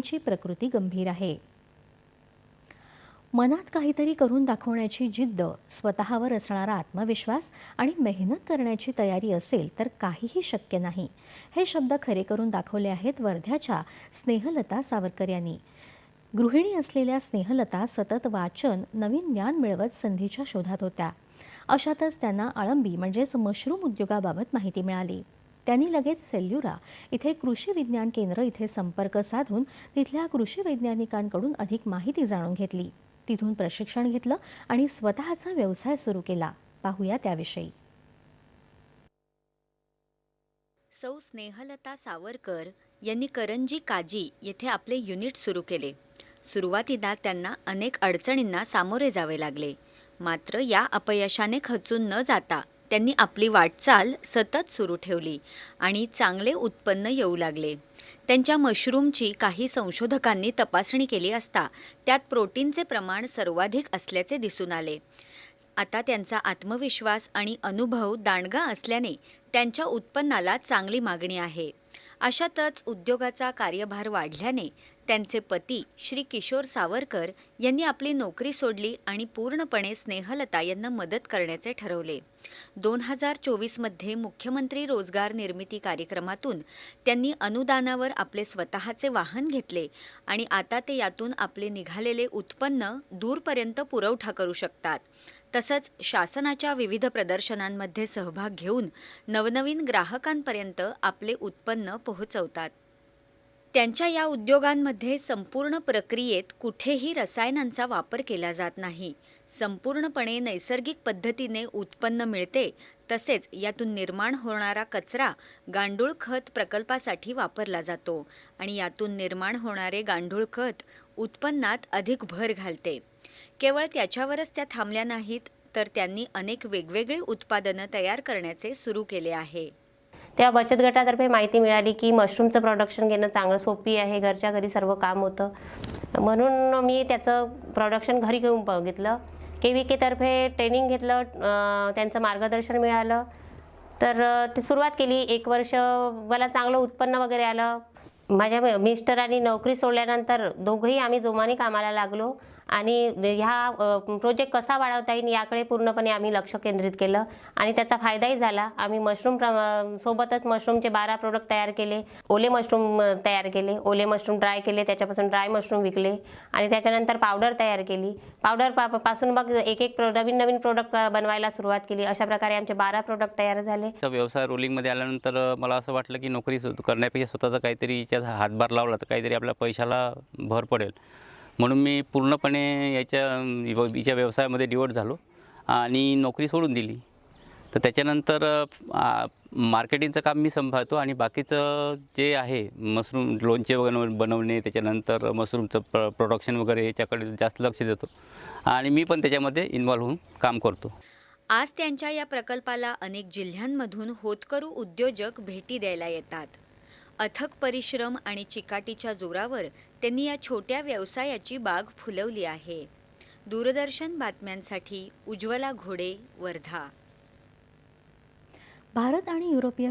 ची प्रकृती गंभीर आहे. मनात काहीतरी करून दाखवण्याची जिद्द स्वतःवर असणारा आत्मविश्वास आणि मेहनत करण्याची तयारी असेल तर काहीही शक्य नाही. हे शब्द खरे करून दाखवले आहेत वर्ध्याच्या स्नेहलता सावरकर यांनी. गृहिणी असलेल्या स्नेहलता सतत वाचन नवीन ज्ञान मिळवत संधीच्या शोधात होत्या. अशातच त्यांना आळंबी म्हणजेच मशरूम उद्योगाबाबत माहिती मिळाली. त्यांनी लगेच सेल्युरा इथे कृषी विज्ञान केंद्र इथे संपर्क साधून तिथल्या कृषी वैज्ञानिकांकडून अधिक माहिती जाणून घेतली. तिथून प्रशिक्षण घेतलं आणि स्वतःचा व्यवसाय सुरू केला. पाहूया त्याविषयी. सौ स्नेहलता सावरकर यांनी करंजी काजी येथे आपले युनिट सुरू केले. सुरुवातीला त्यांना अनेक अडचणींना सामोरे जावे लागले. मात्र या अपयशाने खचून न जाता त्यांनी आपली वाटचाल सतत सुरू ठेवली आणि चांगले उत्पन्न येऊ लागले. त्यांच्या मशरूमची काही संशोधकांनी तपासणी केली असता त्यात प्रोटीनचे प्रमाण सर्वाधिक असल्याचे दिसून आले. आता त्यांचा आत्मविश्वास आणि अनुभव दांडगा असल्याने त्यांच्या उत्पन्नाला चांगली मागणी आहे. अशातच उद्योगाचा कार्यभार वाढल्याने त्यांचे पती श्री किशोर सावरकर यांनी आपली नोकरी सोडली आणि पूर्णपणे स्नेहलता यांना मदत करण्याचे ठरवले. दोन हजार चोवीसमध्ये मुख्यमंत्री रोजगार निर्मिती कार्यक्रमातून त्यांनी अनुदानावर आपले स्वतःचे वाहन घेतले आणि आता ते यातून आपले निघालेले उत्पन्न दूरपर्यंत पुरवठा करू शकतात. तसंच शासनाच्या विविध प्रदर्शनांमध्ये सहभाग घेऊन नवनवीन ग्राहकांपर्यंत आपले उत्पन्न पोहोचवतात. त्यांच्या या उद्योगांमध्ये संपूर्ण प्रक्रियेत कुठेही रसायनांचा वापर केला जात नाही. संपूर्णपणे नैसर्गिक पद्धतीने उत्पन्न मिळते तसेच यातून निर्माण होणारा कचरा गांडूळ खत प्रकल्पासाठी वापरला जातो आणि यातून निर्माण होणारे गांडूळ खत उत्पन्नात अधिक भर घालते. केवळ त्याच्यावरच त्या थांबल्या नाहीत तर त्यांनी अनेक वेगवेगळी उत्पादनं तयार करण्याचे सुरू केले आहे. त्या बचत गटातर्फे माहिती मिळाली की मशरूमचं प्रोडक्शन घेणं चांगलं सोपी आहे घरच्या घरी सर्व काम होतं. म्हणून मी त्याचं प्रोडक्शन घरी घेऊन बघितलं. के व्ही केतर्फे ट्रेनिंग घेतलं त्यांचं मार्गदर्शन मिळालं. तर ते ती सुरुवात केली. एक वर्ष मला चांगलं उत्पन्न वगैरे आलं. माझ्या मिस्टरांनी नोकरी सोडल्यानंतर दोघंही आम्ही जोमाने कामाला लागलो. आणि ह्या प्रोजेक्ट कसा वाढवता येईल याकडे पूर्णपणे आम्ही लक्ष केंद्रित केलं. आणि त्याचा फायदाही झाला. आम्ही मशरूम सोबतच मशरूमचे बारा प्रोडक्ट तयार केले. ओले मशरूम तयार केले. ओले मशरूम ड्राय केले. त्याच्यापासून ड्राय मशरूम विकले. आणि त्याच्यानंतर पावडर तयार केली. पावडर पा पासून मग एक एक नवीन नवीन प्रोडक्ट बनवायला सुरुवात केली. अशा प्रकारे आमचे बारा प्रोडक्ट तयार झाले. व्यवसाय रोलिंगमध्ये आल्यानंतर मला असं वाटलं की नोकरी करण्यापेक्षा स्वतःचा काहीतरी याच्यात हातभार लावला तर काहीतरी आपल्या पैशाला भर पडेल. म्हणून मी पूर्णपणे याच्या हिच्या व्यवसायामध्ये डिवोट झालो आणि नोकरी सोडून दिली. तर त्याच्यानंतर मार्केटिंगचं काम मी संभाळतो आणि बाकीचं जे आहे मशरूम लोणचे वगैरे बनवणे त्याच्यानंतर मशरूमचं प्र प्रोडक्शन वगैरे याच्याकडे जास्त लक्ष देतो आणि मी पण त्याच्यामध्ये इन्व्हॉल्व होऊन काम करतो. आज त्यांच्या या प्रकल्पाला अनेक जिल्ह्यांमधून होतकरू उद्योजक भेटी द्यायला येतात. अथक परिश्रम आणि चिकाटीच्या जोरावर त्यांनी या छोट्या व्यवसायाची बाग फुलवली आहे. दूरदर्शन बातम्यांसाठी उज्ज्वला घोडे वर्धा. भारत आणि युरोपीय